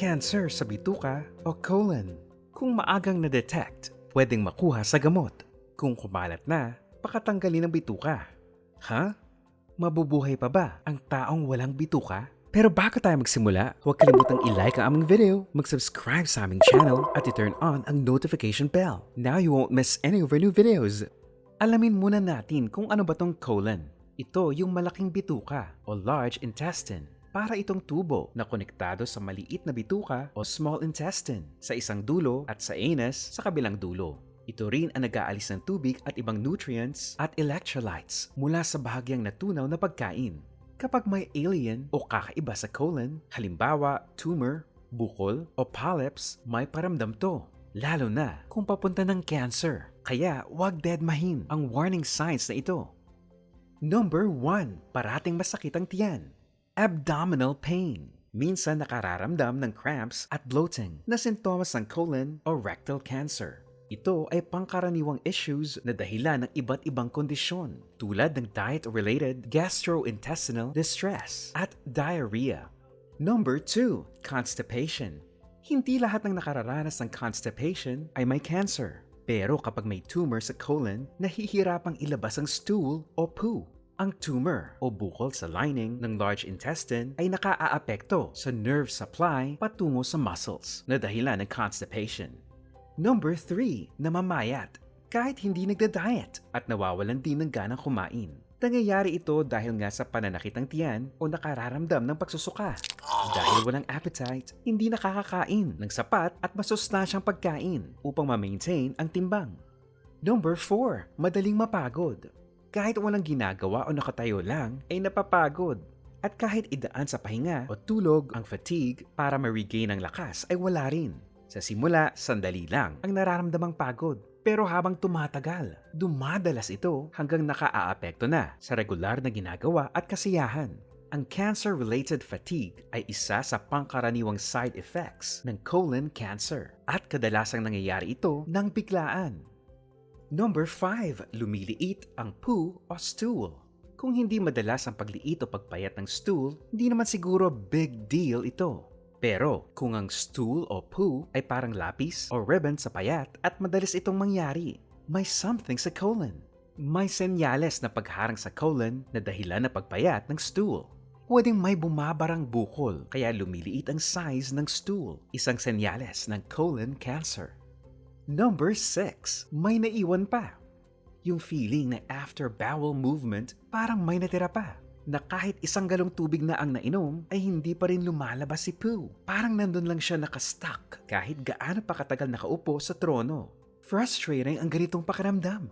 cancer sa bituka o colon. Kung maagang na-detect, pwedeng makuha sa gamot. Kung kumalat na, pakatanggalin ang bituka. Ha? Mabubuhay pa ba ang taong walang bituka? Pero bago tayo magsimula, huwag kalimutang i-like ang aming video, mag-subscribe sa aming channel at i-turn on ang notification bell. Now you won't miss any of our new videos. Alamin muna natin kung ano ba tong colon. Ito yung malaking bituka o large intestine. Para itong tubo na konektado sa maliit na bituka o small intestine sa isang dulo at sa anus sa kabilang dulo. Ito rin ang nag-aalis ng tubig at ibang nutrients at electrolytes mula sa bahagyang natunaw na pagkain. Kapag may alien o kakaiba sa colon, halimbawa tumor, bukol o polyps, may paramdam to. Lalo na kung papunta ng cancer. Kaya huwag deadmahin ang warning signs na ito. Number 1. Parating masakit ang tiyan. Abdominal pain. Minsan nakararamdam ng cramps at bloating na sintomas ng colon o rectal cancer. Ito ay pangkaraniwang issues na dahilan ng iba't ibang kondisyon tulad ng diet-related gastrointestinal distress at diarrhea. Number 2. Constipation. Hindi lahat ng nakararanas ng constipation ay may cancer. Pero kapag may tumor sa colon, nahihirapang ilabas ang stool o poo. Ang tumor o bukol sa lining ng large intestine ay nakaaapekto sa nerve supply patungo sa muscles na dahilan ng constipation. Number 3. Namamayat. Kahit hindi nagda-diet at nawawalan din ng ganang kumain. Nangyayari ito dahil nga sa pananakit ng tiyan o nakararamdam ng pagsusuka. Dahil walang appetite, hindi nakakakain ng sapat at masustansyang pagkain upang ma-maintain ang timbang. Number 4. Madaling mapagod. Kahit walang ginagawa o nakatayo lang, ay napapagod. At kahit idaan sa pahinga o tulog ang fatigue para ma-regain ang lakas ay wala rin. Sa simula, sandali lang ang nararamdamang pagod. Pero habang tumatagal, dumadalas ito hanggang nakaaapekto na sa regular na ginagawa at kasiyahan. Ang cancer-related fatigue ay isa sa pangkaraniwang side effects ng colon cancer at kadalasang nangyayari ito ng biglaan. Number 5. Lumiliit ang poo o stool. Kung hindi madalas ang pagliit o pagpayat ng stool, hindi naman siguro big deal ito. Pero kung ang stool o poo ay parang lapis o ribbon sa payat at madalas itong mangyari, may something sa colon. May senyales na pagharang sa colon na dahilan na pagpayat ng stool. Pwedeng may bumabarang bukol kaya lumiliit ang size ng stool, isang senyales ng colon cancer. Number 6. May naiwan pa. Yung feeling na after bowel movement, parang may natira pa na kahit isang galong tubig na ang nainom ay hindi pa rin lumalabas si Pooh. Parang nandun lang siya nakastuck kahit gaano pa katagal nakaupo sa trono. Frustrating ang ganitong pakiramdam.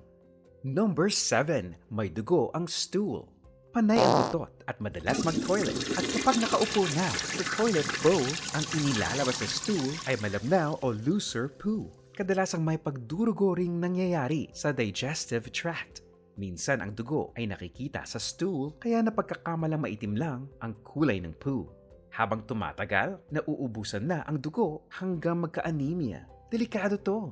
Number 7. May dugo ang stool. Panay ang butot at madalas mag-toilet at kapag nakaupo na sa toilet bowl, ang inilalabas na stool ay malabnaw o looser poo. Kadalasang may pagdurugo ring nangyayari sa digestive tract. Minsan ang dugo ay nakikita sa stool kaya napagkakamalang maitim lang ang kulay ng poo. Habang tumatagal, nauubusan na ang dugo hanggang magka-anemia. Delikado to.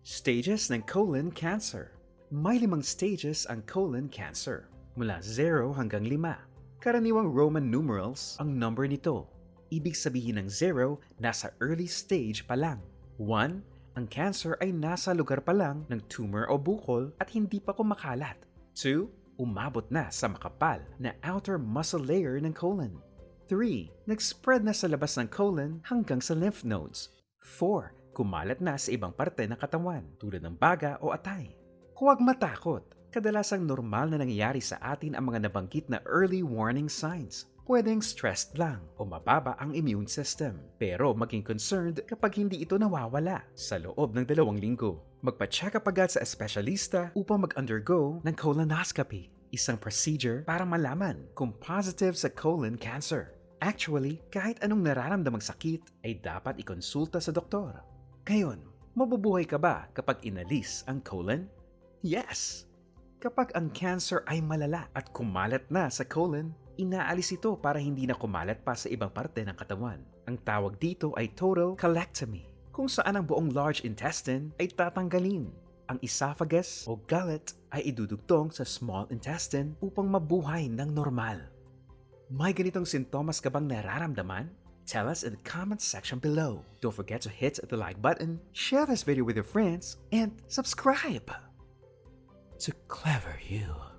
Stages ng colon cancer. May limang stages ang colon cancer, mula 0 hanggang 5. Karaniwang Roman numerals ang number nito. Ibig sabihin ng 0, nasa early stage pa lang. 1, ang cancer ay nasa lugar pa lang ng tumor o bukol at hindi pa kumakalat. 2. Umabot na sa makapal na outer muscle layer ng colon. 3. Nag-spread na sa labas ng colon hanggang sa lymph nodes. 4. Kumalat na sa ibang parte ng katawan tulad ng baga o atay. Huwag matakot. Kadalasang normal na nangyayari sa atin ang mga nabanggit na early warning signs pwedeng stressed lang o mababa ang immune system. Pero maging concerned kapag hindi ito nawawala sa loob ng dalawang linggo. Magpa-check up agad sa espesyalista upang mag-undergo ng colonoscopy, isang procedure para malaman kung positive sa colon cancer. Actually, kahit anong nararamdamang sakit ay dapat ikonsulta sa doktor. Ngayon, mabubuhay ka ba kapag inalis ang colon? Yes! Kapag ang cancer ay malala at kumalat na sa colon, inaalis ito para hindi na kumalat pa sa ibang parte ng katawan. Ang tawag dito ay total colectomy, kung saan ang buong large intestine ay tatanggalin. Ang esophagus o gullet ay idudugtong sa small intestine upang mabuhay ng normal. May ganitong sintomas ka bang nararamdaman? Tell us in the comments section below. Don't forget to hit the like button, share this video with your friends, and subscribe to Clever You.